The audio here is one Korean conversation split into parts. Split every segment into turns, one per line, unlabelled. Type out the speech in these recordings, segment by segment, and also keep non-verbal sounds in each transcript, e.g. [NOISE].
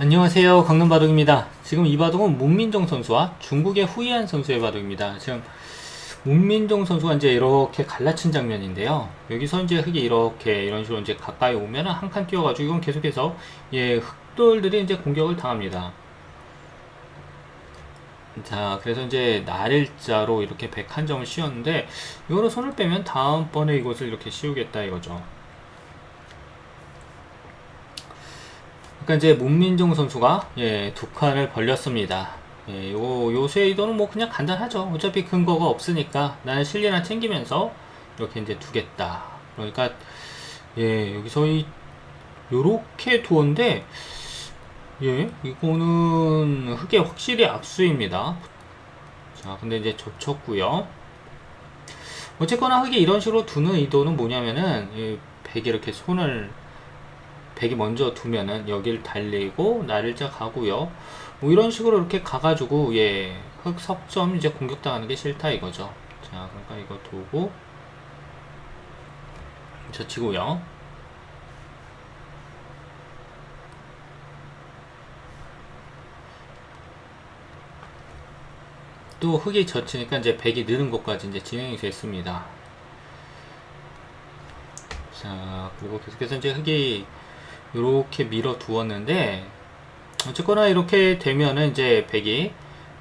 안녕하세요. 강남바둑입니다. 지금 이 바둑은 문민정 선수와 중국의 후이안 선수의 바둑입니다. 지금 문민정 선수가 이제 이렇게 갈라친 장면인데요. 여기서 이제 흙이 이렇게 이런 식으로 이제 가까이 오면은 한칸 뛰어가지고 이건 계속해서 예 흑돌들이 이제 공격을 당합니다. 자 그래서 이제 날일자로 이렇게 101점을 씌웠는데 이거로 손을 빼면 다음번에 이것을 이렇게 씌우겠다 이거죠 그러니까 이제 문민종 선수가 예, 두 칸을 벌렸습니다. 예, 요 요새 이도는 뭐 그냥 간단하죠. 어차피 근거가 없으니까 나는 실리나 챙기면서 이렇게 이제 두겠다. 그러니까 예, 여기서 이 요렇게 두었는데 예, 이거는 흙에 확실히 악수입니다. 자, 근데 이제 젖혔고요. 어쨌거나 흙에 이런 식으로 두는 의도는 뭐냐면은 이 백이 이렇게 손을 백이 먼저 두면은 여기를 달리고 날일자 가고요. 뭐 이런 식으로 이렇게 가가지고 예 흑석점 이제 공격당하는 게 싫다 이거죠. 자 그러니까 이거 두고 젖히고요. 또 흙이 젖히니까 이제 백이 느는 것까지 이제 진행이 됐습니다. 자 그리고 계속해서 이제 흙이 이렇게 밀어 두었는데 어쨌거나 이렇게 되면은 이제 백이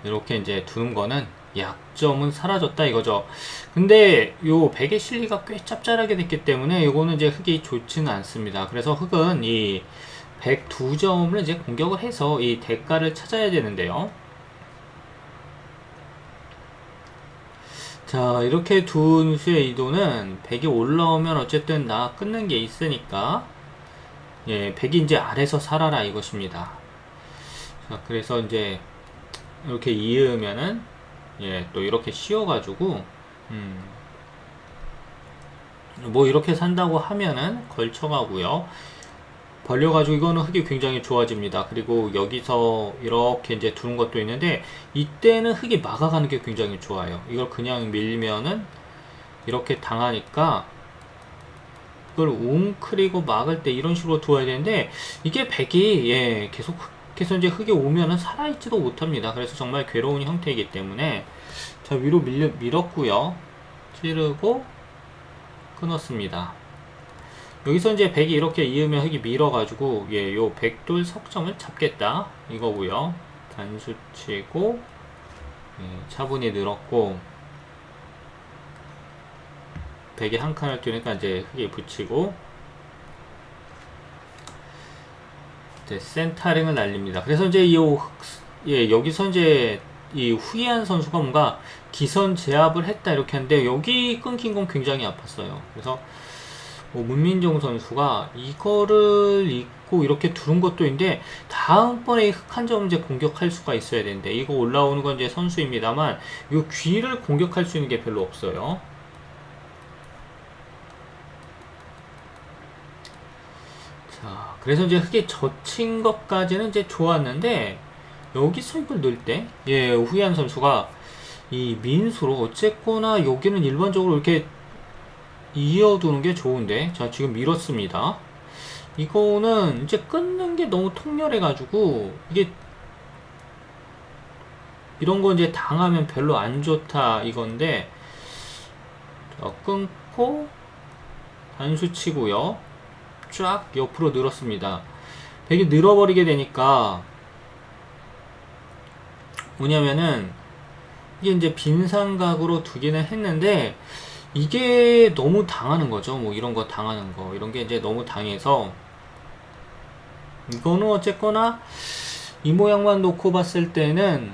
이렇게 이제 두는 거는 약점은 사라졌다 이거죠. 근데 요 백의 실리가 꽤 짭짤하게 됐기 때문에 이거는 이제 흙이 좋지는 않습니다. 그래서 흙은 이 102점을 이제 공격을 해서 이 대가를 찾아야 되는데요. 자 이렇게 둔 수의 이도는 백이 올라오면 어쨌든 나 끊는 게 있으니까 예, 백이 이제 아래서 살아라 이것입니다. 자, 그래서 이제 이렇게 이으면은 예, 또 이렇게 씌워가지고 음, 뭐 이렇게 산다고 하면은 걸쳐가고요. 벌려가지고 이거는 흙이 굉장히 좋아집니다. 그리고 여기서 이렇게 이제 두는 것도 있는데 이때는 흙이 막아가는 게 굉장히 좋아요. 이걸 그냥 밀면은 이렇게 당하니까 이걸 웅크리고 막을 때 이런 식으로 두어야 되는데 이게 백이 예, 계속해서 이제 흙에 오면은 살아있지도 못합니다. 그래서 정말 괴로운 형태이기 때문에 자 위로 밀려, 밀었고요. 찌르고 끊었습니다. 여기서 이제 백이 이렇게 이으면 흙이 밀어가지고 예, 요 백돌 석점을 잡겠다 이거고요. 단수 치고 예, 차분히 늘었고 백에 한 칸을 뛰니까 이제 흙에 붙이고 이제 센터링을 날립니다. 그래서 이제 이 예, 여기서 이제 이 후이한 선수가 뭔가 기선 제압을 했다 이렇게 하는데 여기 끊긴 건 굉장히 아팠어요. 그래서 뭐 문민종 선수가 이거를 잊고 이렇게 두른 것도 있는데 다음번에 흑한 점 이제 공격할 수가 있어야 되는데 이거 올라오는 건 이제 선수입니다만 이 귀를 공격할 수 있는 게 별로 없어요. 자, 그래서 이제 흙에 젖힌 것까지는 이제 좋았는데 여기서 이걸 넣을 때, 예, 후이한 선수가 이 민수로 어쨌거나 여기는 일반적으로 이렇게 이어두는 게 좋은데, 자, 지금 밀었습니다. 이거는 이제 끊는 게 너무 통렬해가지고 이게 이런 거 이제 당하면 별로 안 좋다 이건데 자, 끊고 단수 치고요. 쫙 옆으로 늘었습니다. 백이 늘어버리게 되니까 뭐냐면은 이게 이제 빈상각으로 두기는 했는데 이게 너무 당하는 거죠. 뭐 이런 거 당하는 거 이런 게 이제 너무 당해서 이거는 어쨌거나 이 모양만 놓고 봤을 때는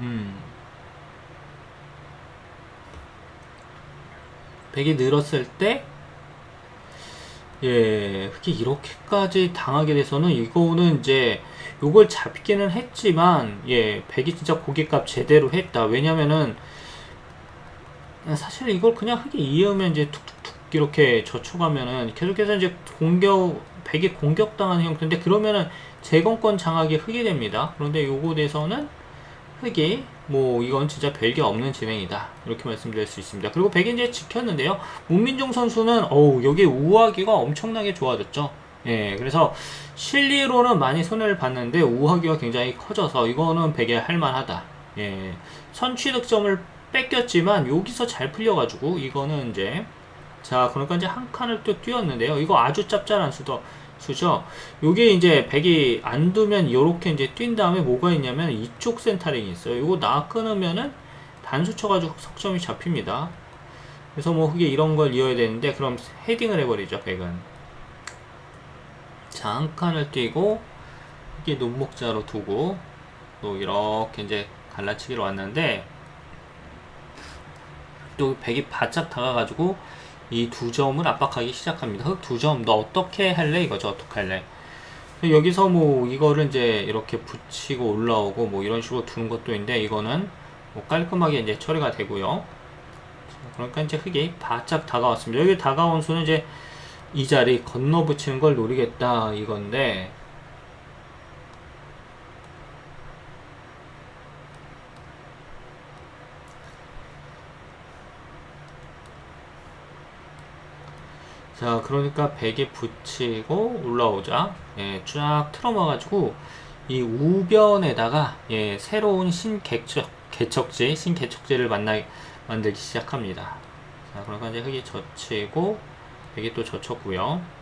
음 백이 늘었을 때 예, 흙이 이렇게까지 당하게 돼서는 이거는 이제 요걸 잡기는 했지만 예, 백이 진짜 고깃값 제대로 했다. 왜냐면은 사실 이걸 그냥 흙에 이으면 이제 툭툭툭 이렇게 젖혀가면은 계속해서 이제 공격 백이 공격당하는 형태인데 그러면은 재건권 장악이 흙이 됩니다. 그런데 요거 돼서는 흙이 뭐 이건 진짜 별게 없는 진행이다 이렇게 말씀드릴 수 있습니다. 그리고 백이 이제 지켰는데요. 문민종 선수는 어우 여기 우아기가 엄청나게 좋아졌죠. 예, 그래서 실리로는 많이 손해를 봤는데 우하기가 굉장히 커져서 이거는 베개 할만하다. 예, 선취 득점을 뺏겼지만 여기서 잘 풀려가지고 이거는 이제 자 그러니까 이제 한 칸을 또 뛰었는데요. 이거 아주 짭짤한 수도 수죠. 요게 이제 백이 안 두면 이렇게 이제 뛴 다음에 뭐가 있냐면 이쪽 센터링이 있어요. 이거 나 끊으면은 단수 쳐가지고 석점이 잡힙니다. 그래서 뭐 그게 이런 걸 이어야 되는데 그럼 헤딩을 해버리죠 백은. 자, 한 칸을 띄고 이게 눈목자로 두고 또 이렇게 이제 갈라치기로 왔는데 또 백이 바짝 다가가지고 이 두 점을 압박하기 시작합니다. 흑 두 점, 너 어떻게 할래? 이거죠. 어떻게 할래? 여기서 뭐 이거를 이제 이렇게 붙이고 올라오고 뭐 이런 식으로 두는 것도 있는데 이거는 뭐 깔끔하게 이제 처리가 되고요. 그러니까 이제 흑이 바짝 다가왔습니다. 여기 다가온 수는 이제 이 자리 건너 붙이는 걸 노리겠다 이건데 자 그러니까 베개 붙이고 올라오자 예, 쫙 틀어놔가지고 이 우변에다가 예, 새로운 신개척 개척지 신개척지를 만나 만들기 시작합니다 자 그러니까 이제 흙이 젖히고 백이 또 젖혔고요.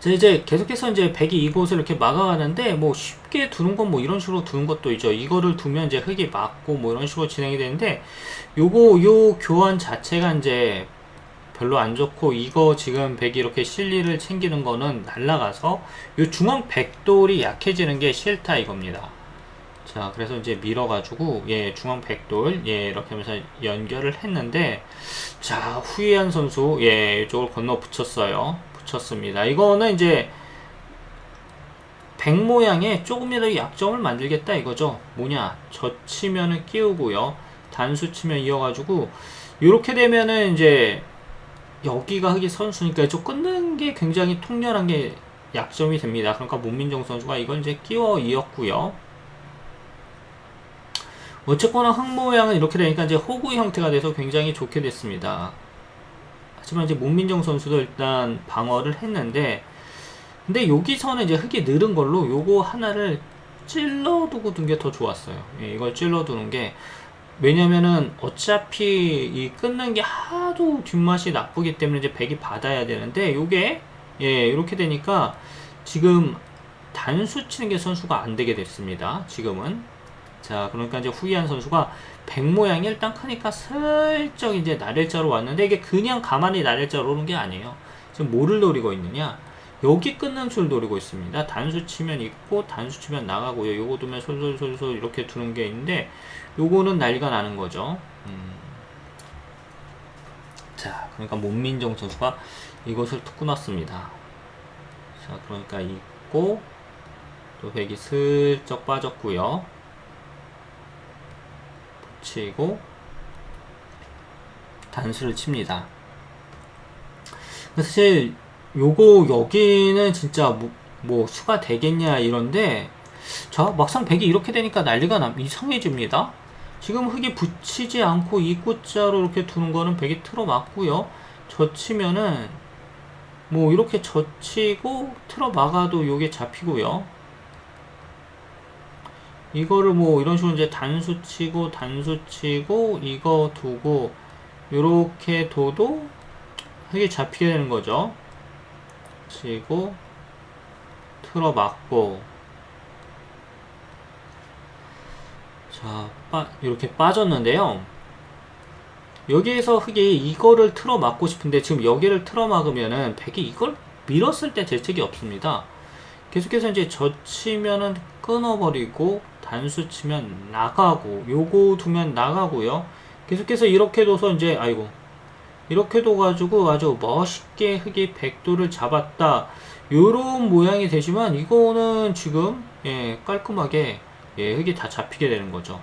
자 이제 계속해서 이제 백이 이곳을 이렇게 막아가는데 뭐 쉽게 두는 건 뭐 이런 식으로 두는 것도 있죠. 이거를 두면 이제 흙이 막고 뭐 이런 식으로 진행이 되는데 요거 요 교환 자체가 이제 별로 안 좋고 이거 지금 백이 이렇게 실리를 챙기는 거는 날라가서 요 중앙 백돌이 약해지는 게 싫다 이겁니다. 자, 그래서 이제 밀어가지고, 예, 중앙 백돌, 예, 이렇게 하면서 연결을 했는데, 자, 후이한 선수, 예, 이쪽을 건너 붙였어요. 붙였습니다. 이거는 이제, 백 모양의 조금이라도 약점을 만들겠다 이거죠. 뭐냐, 젖치면은 끼우고요. 단수 치면 이어가지고, 이렇게 되면은 이제, 여기가 흑이 선수니까 이쪽 끊는 게 굉장히 통렬한 게 약점이 됩니다. 그러니까 문민정 선수가 이걸 이제 끼워 이었고요. 어쨌거나 흙 모양은 이렇게 되니까 이제 호구 형태가 돼서 굉장히 좋게 됐습니다. 하지만 이제 문민정 선수도 일단 방어를 했는데 근데 여기서는 이제 흙이 늘은 걸로 요거 하나를 찔러두고 둔 게 더 좋았어요. 예, 이걸 찔러두는 게 왜냐면은 어차피 이 끊는 게 하도 뒷맛이 나쁘기 때문에 이제 백이 받아야 되는데 요게 예 이렇게 되니까 지금 단수 치는 게 선수가 안 되게 됐습니다. 지금은 자, 그러니까 이제 후이한 선수가 백 모양이 일단 크니까 슬쩍 이제 나를자로 왔는데 이게 그냥 가만히 나를자로 오는 게 아니에요. 지금 뭐를 노리고 있느냐? 여기 끊는 줄 노리고 있습니다. 단수 치면 있고 단수 치면 나가고요. 요거 두면 솔솔솔솔 이렇게 두는 게 있는데 요거는 난리가 나는 거죠. 음. 자, 그러니까 문민정 선수가 이것을 툭 끊었습니다. 자, 그러니까 있고 또 백이 슬쩍 빠졌고요. 치고 단수를 칩니다. 사실 요거 여기는 진짜 뭐, 뭐 수가 되겠냐 이런데 자 막상 백이 이렇게 되니까 난리가 나 이상해집니다. 지금 흙이 붙이지 않고 이꽃자로 이렇게 두는 거는 백이 틀어 막고요. 젖히면은 뭐 이렇게 젖히고 틀어 막아도 요게 잡히고요. 이거를 뭐 이런 식으로 이제 단수 치고 단수 치고 이거 두고 요렇게 둬도 흙이 잡히게 되는 거죠. 치고 틀어 막고 자, 빠, 이렇게 빠졌는데요. 여기에서 흙이 이거를 틀어 막고 싶은데 지금 여기를 틀어 막으면은 백이 이걸 밀었을 때 재책이 없습니다. 계속해서 이제 젖히면은 끊어버리고 단수 치면 나가고 요거 두면 나가고요. 계속해서 이렇게 둬서 이제 아이고 이렇게 둬가지고 아주 멋있게 흙이 백도를 잡았다. 요런 모양이 되지만 이거는 지금 예 깔끔하게 예 흙이 다 잡히게 되는 거죠.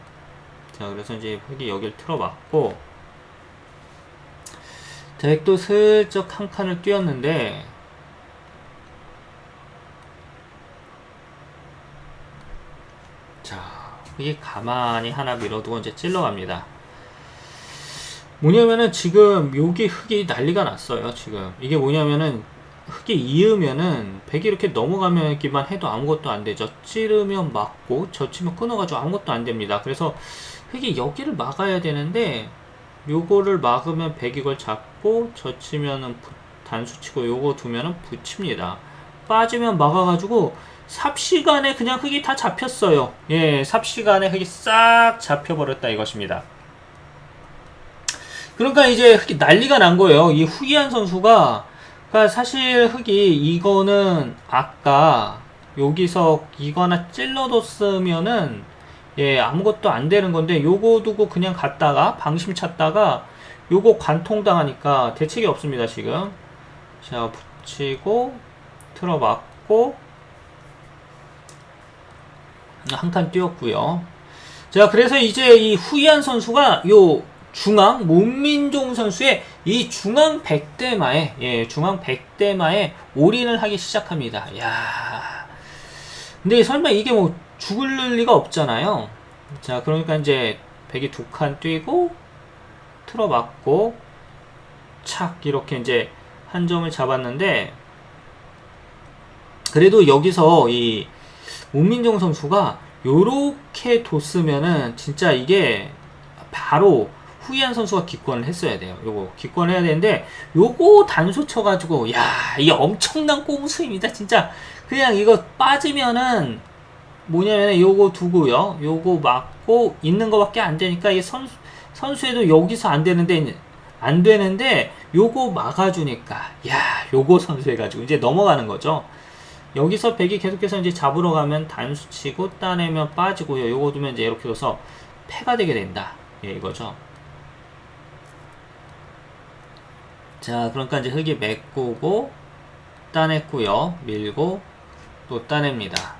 자 그래서 이제 흙이 여기를 틀어봤고 자 백도 슬쩍 한 칸을 띄었는데 자, 이게 가만히 하나 밀어두고 이제 찔러갑니다. 뭐냐면은 지금 여기 흙이 난리가 났어요. 지금 이게 뭐냐면은 흙이 이으면은 백이 이렇게 넘어가기만 해도 아무것도 안 되죠. 찌르면 막고 젖히면 끊어가지고 아무것도 안 됩니다. 그래서 흙이 여기를 막아야 되는데 요거를 막으면 백이 걸 잡고 젖히면은 부- 단수 치고 요거 두면은 붙입니다. 빠지면 막아가지고 삽시간에 그냥 흙이 다 잡혔어요. 예, 삽시간에 흙이 싹 잡혀버렸다 이것입니다. 그러니까 이제 흙이 난리가 난 거예요. 이 후기한 선수가 그러니까 사실 흙이 이거는 아까 여기서 이거나 찔러뒀으면은 예 아무것도 안 되는 건데 요거 두고 그냥 갔다가 방심 찾다가 요거 관통 당하니까 대책이 없습니다 지금 자 붙이고 틀어맞고 한칸 띄웠고요. 자 그래서 이제 이 후이한 선수가 요 중앙 문민종 선수의 이 중앙 100대마에 예 중앙 100대마에 올인을 하기 시작합니다. 야. 근데 설마 이게 뭐 죽을 리가 없잖아요. 자 그러니까 이제 100이 두 칸 뛰고 틀어 맞고 착 이렇게 이제 한 점을 잡았는데 그래도 여기서 이 문민정 선수가 요렇게 뒀으면은 진짜 이게 바로 후이한 선수가 기권을 했어야 돼요. 요거 기권해야 되는데 요거 단수 쳐가지고 야 이게 엄청난 꼼수입니다. 진짜 그냥 이거 빠지면은 뭐냐면 요거 두고요. 요거 맞고 있는 거밖에 안 되니까 이 선수 선수에도 여기서 안 되는데 안 되는데 요거 막아주니까 야 요거 선수 해가지고 이제 넘어가는 거죠. 여기서 백이 계속해서 이제 잡으러 가면 단수 치고 따내면 빠지고요. 요거 두면 이제 이렇게 둬서 패가 되게 된다. 예, 이거죠. 자, 그러니까 이제 흙이 메꾸고 따냈고요. 밀고 또 따냅니다.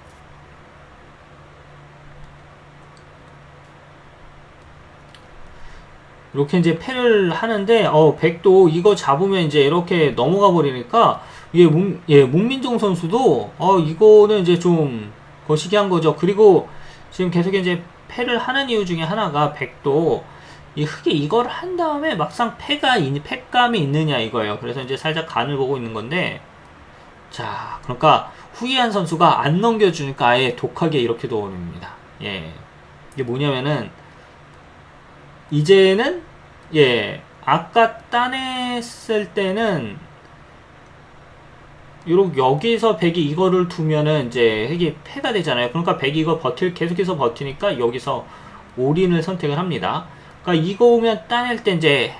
이렇게 이제 패를 하는데 어 백도 이거 잡으면 이제 이렇게 넘어가 버리니까 예, 문, 예, 문민종 선수도 어 이거는 이제 좀 거시기 한 거죠. 그리고 지금 계속 이제 패를 하는 이유 중에 하나가 백도 이 흙에 이걸 한 다음에 막상 패가 있, 패감이 있느냐 이거예요. 그래서 이제 살짝 간을 보고 있는 건데 자, 그러니까 후이한 선수가 안 넘겨주니까 아예 독하게 이렇게 도움입니다. 예. 이게 뭐냐면은 이제는 예 아까 따냈을 때는 요렇게 여기서 백이 이거를 두면은 이제 핵이 패가 되잖아요. 그러니까 백이 이거 버틸 계속해서 버티니까 여기서 올인을 선택을 합니다. 그러니까 이거 오면 따낼 때 이제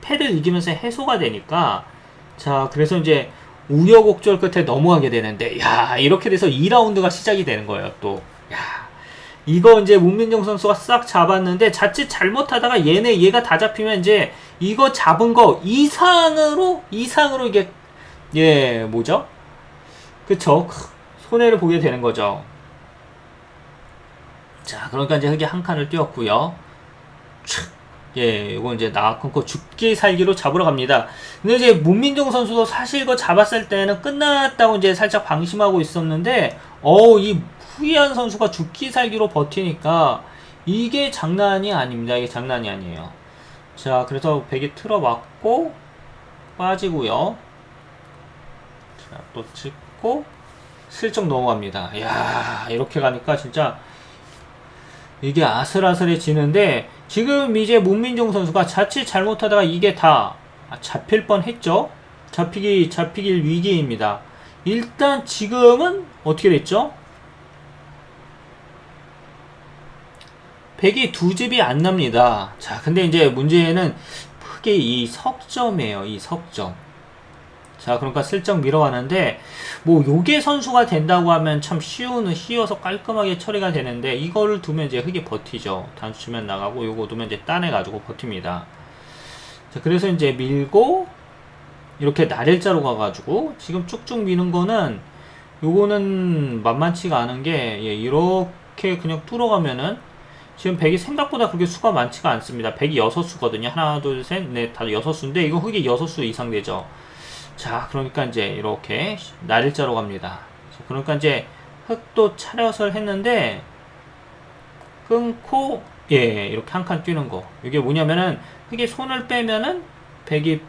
패를 이기면서 해소가 되니까 자 그래서 이제 우여곡절 끝에 넘어가게 되는데 야 이렇게 돼서 2라운드가 시작이 되는 거예요 또 야. 이거 이제 문민정 선수가 싹 잡았는데 자칫 잘못하다가 얘네 얘가 다 잡히면 이제 이거 잡은 거 이상으로 이상으로 이게 예 뭐죠? 그쵸 손해를 보게 되는 거죠. 자 그러니까 이제 흙이 한 칸을 띄웠고요. 촥. 예, 이거 이제 나컨코 죽기 살기로 잡으러 갑니다. 근데 이제 문민정 선수도 사실 이거 잡았을 때는 끝났다고 이제 살짝 방심하고 있었는데, 어, 이 후이한 선수가 죽기 살기로 버티니까 이게 장난이 아닙니다. 이게 장난이 아니에요. 자, 그래서 백이 틀어맞고 빠지고요. 자, 또 찍고 슬쩍 넘어갑니다. 이야, 이렇게 가니까 진짜 이게 아슬아슬해지는데 지금 이제 문민종 선수가 자칫 잘못하다가 이게 다 잡힐 뻔 했죠. 잡히기 잡히길 위기입니다. 일단 지금은 어떻게 됐죠? 백이 두 집이 안 납니다. 자, 근데 이제 문제는 크게 이 석점이에요. 이 석점. 자, 그러니까 슬쩍 밀어왔는데, 뭐, 요게 선수가 된다고 하면 참 쉬운, 쉬워서 깔끔하게 처리가 되는데, 이거를 두면 이제 흙이 버티죠. 단수 치면 나가고, 요거 두면 이제 따내 가지고 버팁니다. 자, 그래서 이제 밀고, 이렇게 날일자로 가가지고, 지금 쭉쭉 미는 거는, 요거는 만만치가 않은 게, 예, 이렇게 그냥 뚫어가면은, 지금 100이 생각보다 그렇게 수가 많지가 않습니다. 100이 6수거든요. 하나, 둘, 셋, 넷, 다섯, 6수인데, 이거 흙이 6수 이상 되죠. 자, 그러니까 이제 이렇게 날일자로 갑니다. 자, 그러니까 이제 흙도 차렷을 했는데 끊고 예, 이렇게 한 칸 뛰는 거. 이게 뭐냐면은 흙에 손을 빼면은 백이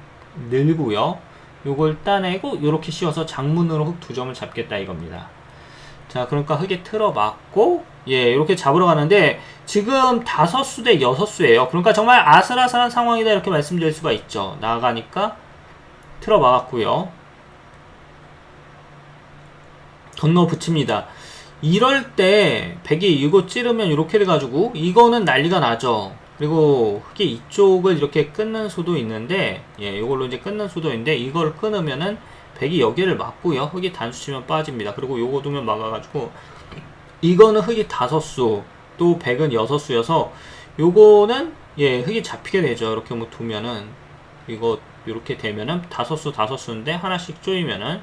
늘고요. 요걸 따내고 이렇게 씌워서 장문으로 흙 두 점을 잡겠다 이겁니다. 자, 그러니까 흙에 틀어 맞고 예, 이렇게 잡으러 가는데 지금 다섯 수 대 여섯 수예요. 그러니까 정말 아슬아슬한 상황이다 이렇게 말씀드릴 수가 있죠. 나가니까 틀어 막았고요. 건너 붙입니다. 이럴 때 백이 이거 찌르면 이렇게 돼가지고 이거는 난리가 나죠. 그리고 흙이 이쪽을 이렇게 끊는 수도 있는데 예, 이걸로 이제 끊는 수도 있는데 이걸 끊으면은 백이 여기를 막고요. 흙이 단수 치면 빠집니다. 그리고 요거 두면 막아가지고 이거는 흙이 다섯 수, 또 백은 여섯 수여서 요거는 예, 흙이 잡히게 되죠. 이렇게 뭐 두면은 이거 이렇게 되면은 다섯 수 다섯 수인데 하나씩 쪼이면은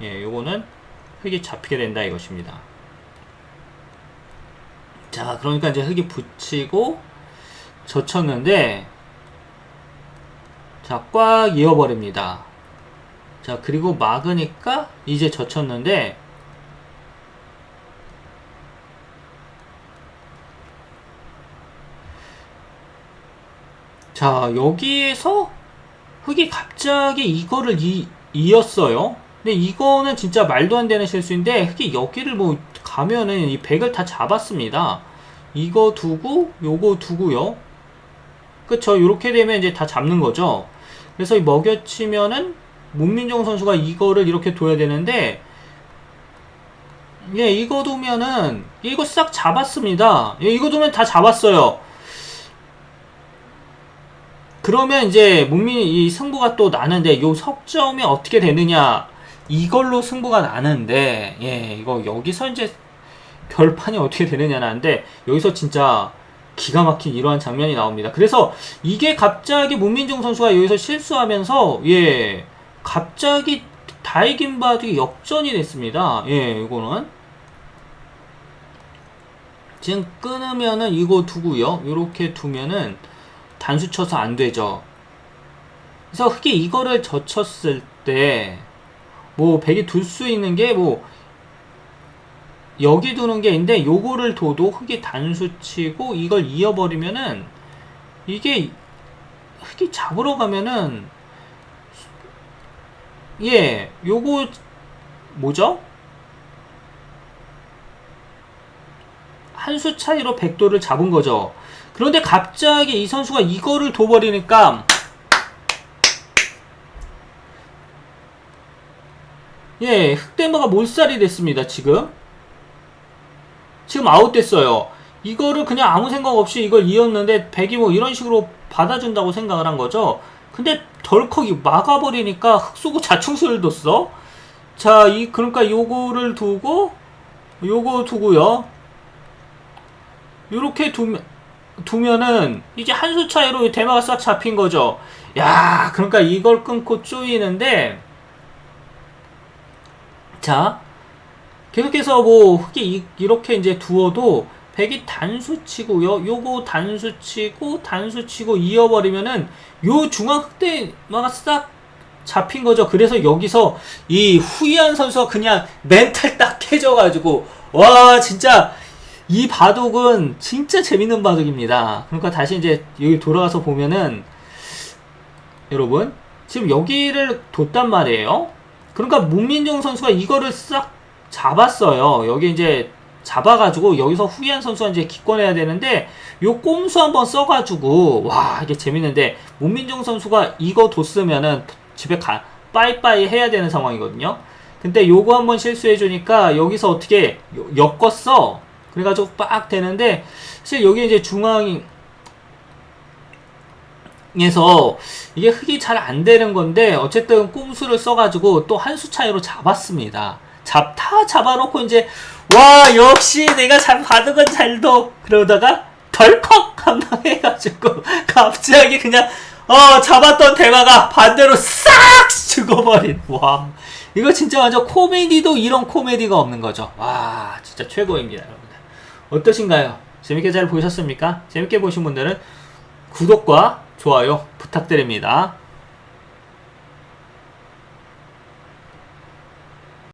예, 요거는 흙이 잡히게 된다 이것입니다. 자, 그러니까 이제 흙이 붙이고 젖혔는데 자, 꽉 이어버립니다. 자, 그리고 막으니까 이제 젖혔는데 자, 여기에서 흙이 갑자기 이거를 이, 이었어요. 근데 이거는 진짜 말도 안 되는 실수인데 흙이 여기를 뭐 가면은 이 백을 다 잡았습니다. 이거 두고 요거 두고요. 그쵸? 이렇게 되면 이제 다 잡는 거죠. 그래서 이 먹여치면은 문민정 선수가 이거를 이렇게 둬야 되는데 예, 이거 두면은 이거 싹 잡았습니다. 예, 이거 두면 다 잡았어요. 그러면 이제 문민 이 승부가 또 나는데 요 석점이 어떻게 되느냐 이걸로 승부가 나는데 예 이거 여기서 이제 결판이 어떻게 되느냐는데 여기서 진짜 기가 막힌 이러한 장면이 나옵니다. 그래서 이게 갑자기 문민중 선수가 여기서 실수하면서 예 갑자기 다이긴 바둑이 역전이 됐습니다. 예 이거는 지금 끊으면은 이거 두고요. 이렇게 두면은 단수 쳐서 안 되죠. 그래서 흙이 이거를 젖혔을 때, 뭐, 백이 둘 수 있는 게, 뭐, 여기 두는 게 있는데, 요거를 둬도 흙이 단수 치고, 이걸 이어버리면은, 이게, 흙이 잡으러 가면은, 예, 요거, 뭐죠? 한 수 차이로 백도를 잡은 거죠. 그런데 갑자기 이 선수가 이거를 둬버리니까 예, 흑데머가 몰살이 됐습니다, 지금. 지금 아웃됐어요. 이거를 그냥 아무 생각 없이 이걸 이었는데 백이 뭐 이런 식으로 받아준다고 생각을 한 거죠. 근데 덜컥 이 막아버리니까 흑수고 자충수를 뒀어. 자, 이 그러니까 요거를 두고 요거 두고요. 요렇게 두면 두면은 이제 한 수 차이로 대마가 싹 잡힌 거죠. 야, 그러니까 이걸 끊고 쪼이는데 자 계속해서 뭐 흙이 이, 렇게 이제 두어도 백이 단수 치고요. 요거 단수 치고 단수 치고 이어버리면은 요 중앙 흑대마가 싹 잡힌 거죠. 그래서 여기서 이 후이한 선수가 그냥 멘탈 딱 깨져가지고 와 진짜 이 바둑은 진짜 재밌는 바둑입니다. 그러니까 다시 이제 여기 돌아가서 보면은 여러분 지금 여기를 뒀단 말이에요. 그러니까 문민정 선수가 이거를 싹 잡았어요. 여기 이제 잡아가지고 여기서 후이한 선수가 이제 기권해야 되는데 요 꼼수 한번 써가지고 와 이게 재밌는데 문민정 선수가 이거 뒀으면은 집에 가 빠이빠이 해야 되는 상황이거든요. 근데 요거 한번 실수해 주니까 여기서 어떻게 엮었어. 그래가지고 빡 되는데 사실 여기 이제 중앙에서 이게 흙이 잘 안 되는 건데 어쨌든 꼼수를 써가지고 또 한 수 차이로 잡았습니다. 잡 다 잡아놓고 이제 와 역시 내가 잘 받은 건 잘도 그러다가 덜컥 한방 해가지고 [LAUGHS] 갑자기 그냥 어 잡았던 대마가 반대로 싹 죽어버린. 와. 이거 진짜 완전 코미디도 이런 코미디가 없는 거죠. 와 진짜 최고입니다 어떠신가요? 재밌게 잘 보셨습니까? 재밌게 보신 분들은 구독과 좋아요 부탁드립니다.